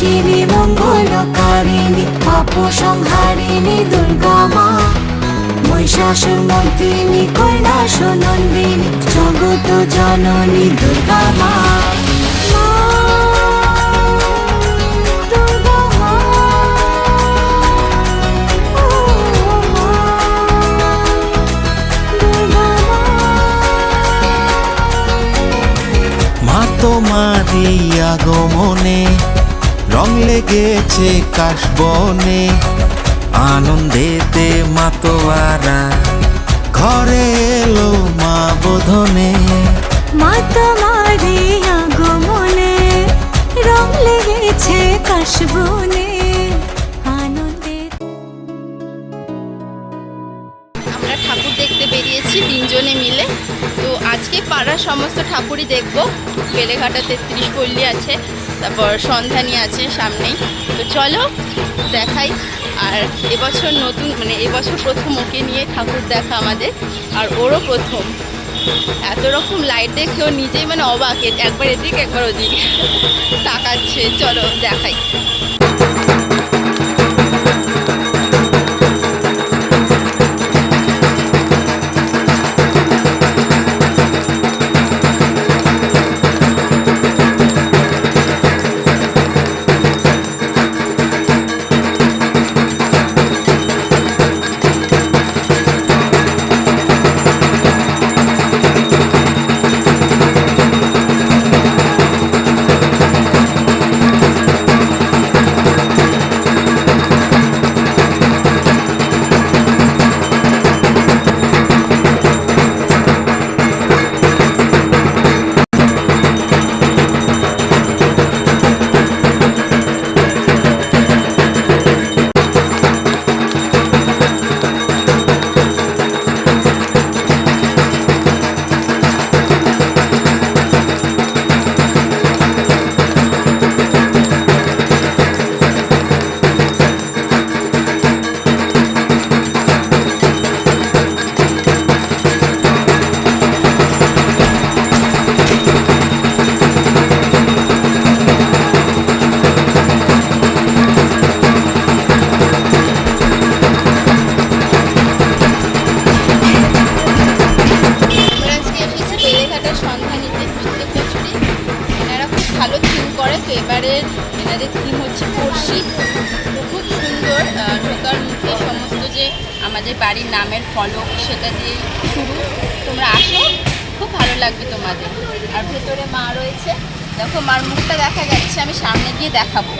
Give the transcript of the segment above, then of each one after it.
বিনাশিনী মঙ্গলকারিণী পাপ সংহারিণী দুর্গা মা। মহিষাসুর মর্দিনী কৈলাস নন্দিনী জগত জননী দুর্গা আগমনে রং লেগেছে কাশবনে আনন্দেতে মাতোয়ারা। ঘরে এলো মা বোধনে। মা তোমারে আগমনে রং লেগেছে কাশবনে আনন্দে আমরা ঠাকুর দেখতে বেরিয়েছি তিনজনে মিলে। তো আজকে পাড়ার সমস্ত ঠাকুরই দেখব। বেলেঘাটা তেত্রিশ পল্লী আছে। তারপর সন্ধানী আছে সামনেই। তো চলো দেখাই। আর এবছর নতুন মানে এবছর প্রথম ওকে নিয়ে ঠাকুর দেখা আমাদের, আর ওরও প্রথম। এত রকম লাইট দেখে ও নিজেই মানে অবাক। একবার এদিক, একবার ওদিক। তাকাচ্ছে। চলো দেখাই। তো খুব সুন্দর ঢোকার মুখে সমস্ত যে আমাদের বাড়ির নামের ফলক, সেটা দিয়ে শুরু। তোমরা আসো, খুব ভালো লাগবে তোমাদের। আর ভেতরে মা রয়েছে। দেখো, মার মুখটা দেখা যাচ্ছে, আমি সামনে গিয়ে দেখাবো।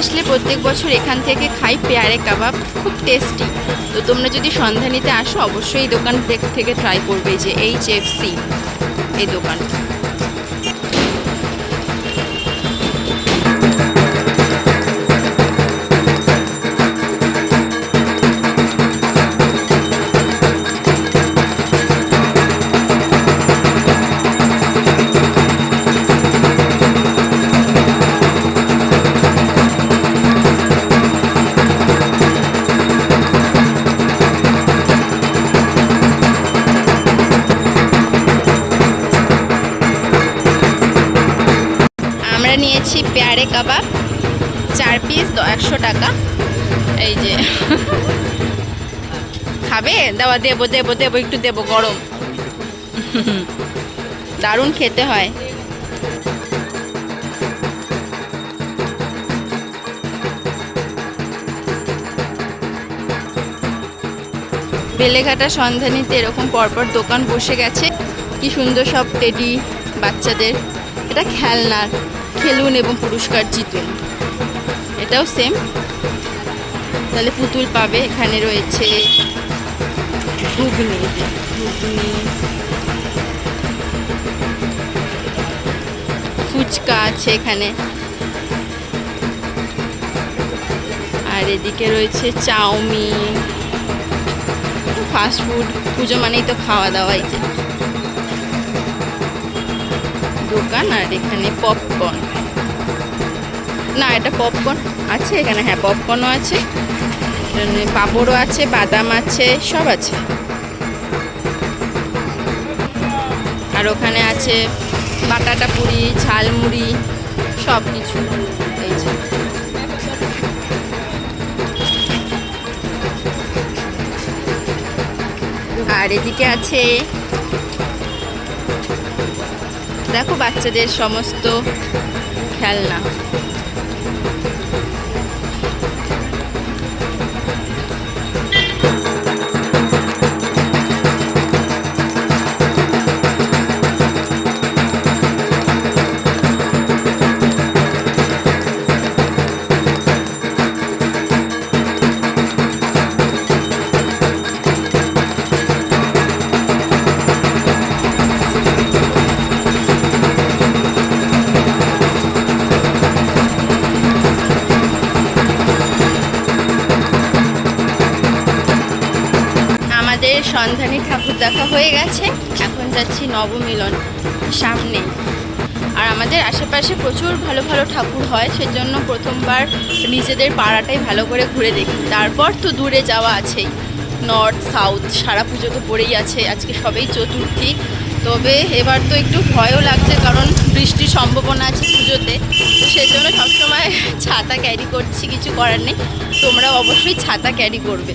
আসলে প্রত্যেক বছর এখান থেকে খাই পেয়ারে কাবাব, খুব টেস্টি তো তোমরা যদি সন্ধানীতে আসো, অবশ্যই এই দোকান থেকে- ট্রাই করবে যে এইচ এফ সি এই দোকান কাবাব চার পিস একশো টাকা। এই যে। খাবে? দেওয়া, দেবো দেবো দেবো, একটু দেবো, গরম। দারুণ খেতে হয়। বেলেঘাটা সন্ধানীতে এরকম পরপর দোকান বসে গেছে। কি সুন্দর সব টেডি বাচ্চাদের। এটা খেলনার। খেলুন এবং পুরস্কার জিতুন। এটাও সেম তাহলে পুতুল পাবে। এখানে রয়েছে ঘুগনি। ঘুগনি ফুচকা আছে এখানে। আর এদিকে রয়েছে চাউমিন। ফাস্ট ফুড পুজো মানেই তো খাওয়া দাওয়াই যে। দোকান আর এখানে পপকর্ন না, এটা পপকর্ন আছে এখানে হ্যাঁ পপকর্নও আছে। পাঁপড়ও আছে, বাদাম আছে, সব আছে। আর ওখানে আছে বাটাটা পুরি, ঝালমুড়ি, সব কিছু। আর এদিকে আছে, দেখো বাচ্চাদের সমস্ত খেলনা। সন্ধানী ঠাকুর দেখা হয়ে গেছে। এখন যাচ্ছি নবমিলন সামনে। আর আমাদের আশেপাশে প্রচুর ভালো ভালো ঠাকুর হয়, সেজন্য প্রথমবার নিজেদের পাড়াটাই ভালো করে ঘুরে দেখি। তারপর তো দূরে যাওয়া আছেই। নর্থ, সাউথ, সারা পুজো তো পড়েই আছে, আজকে সবেই চতুর্থী। তবে এবার তো একটু ভয়ও লাগছে, কারণ বৃষ্টির সম্ভাবনা আছে পুজোতে। তো সেজন্য সবসময় ছাতা ক্যারি করছি, কিছু করার নেই। তোমরা অবশ্যই ছাতা ক্যারি করবে।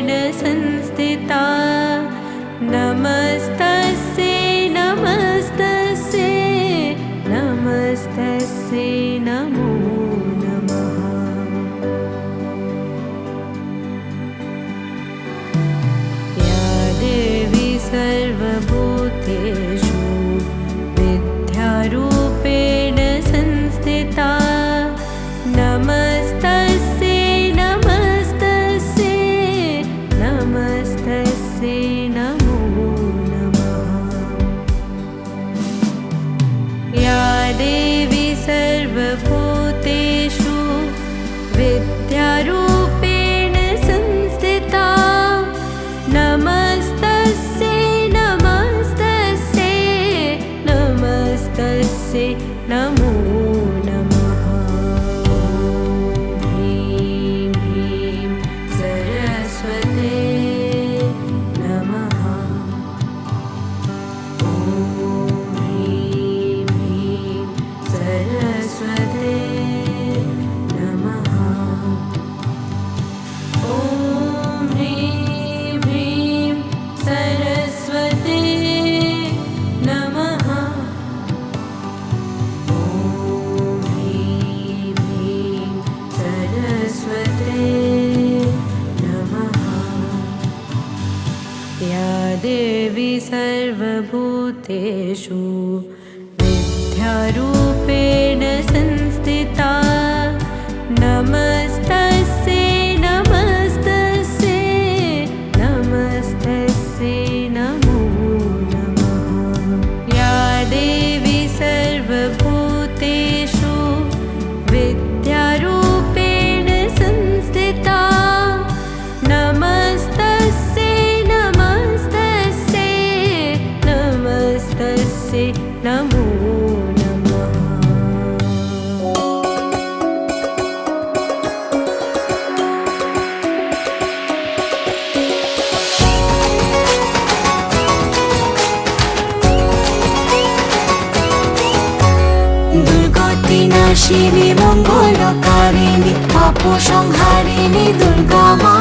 বিনাশিনী মঙ্গলকারিণী পাপ সংহারিণী দুর্গা মা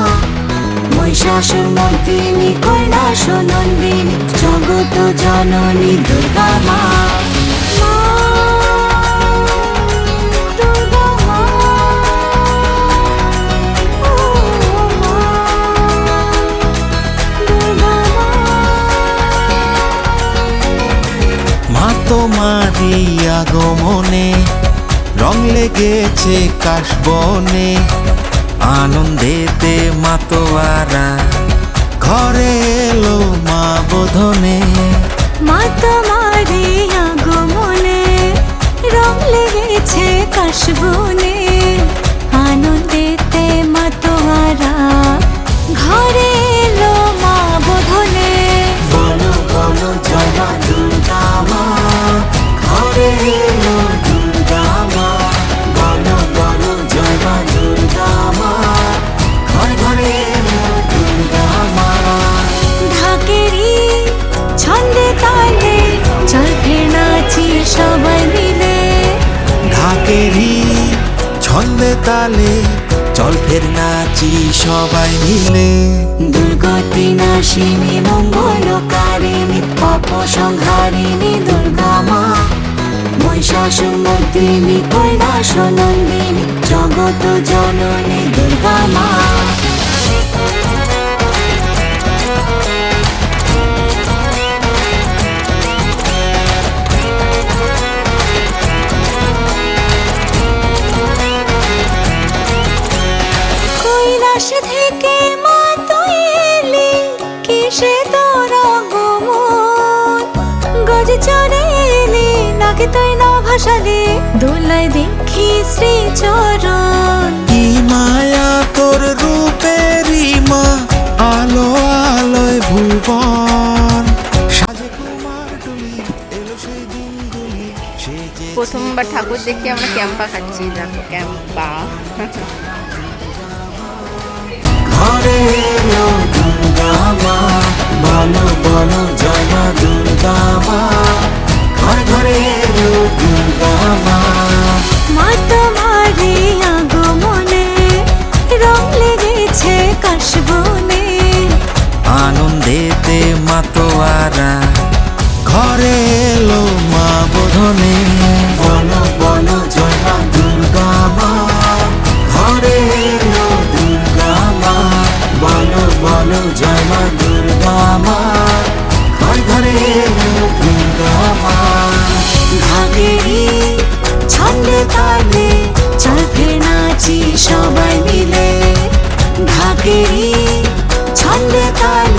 মহিষাসুর মর্দিনী কৈলাস নন্দিনী জগত জননী দুর্গা রং লেগেছে কাশবনে আনন্দেতে মাতোয়ারা। ঘরে এলো মা বোধনে। মাতামারি আগমনে রং লেগেছে কাশবনে। তালে, চল ফের নাচি সবাই মিলে। দুর্গতি নাশিনী মঙ্গলকারিণী পাপ সংহারিণী দুর্গা মা। মহিষাসুর মর্দিনী কৈলাস নন্দিনী জগত জননী দুর্গা মা। ভাসালি দোলাই দেখি শ্রী চরণ কি মায়া তোর রূপেরই মা আলো আলোয় ভুবন। প্রথমবার ঠাকুর দেখে আমরা ক্যাম্পা খাচ্ছি দেখো ক্যাম্পা। ঘরে এলো দুর্গা মা বলো বলো জয় মা দুর্গা মা। ঘরে ঘরে এলো দুর্গা মা। মা তোমারে আগমনে রং লেগেছে কাশবনে। আনন্দেতে মাতোয়ারা ঘরে এলো মা বোধনে। বলো বলো জয় মা দুর্গা মা। ঘরে এলো দুর্গা মা। বলো বলো জয় মা দুর্গা মা। ঘর ঘরে এলো দুর্গা মা। ভাগেরি ছন্দে তালে চল ফের নাচি সবাই মিলে। ঢাকেরি ছন্দে তালে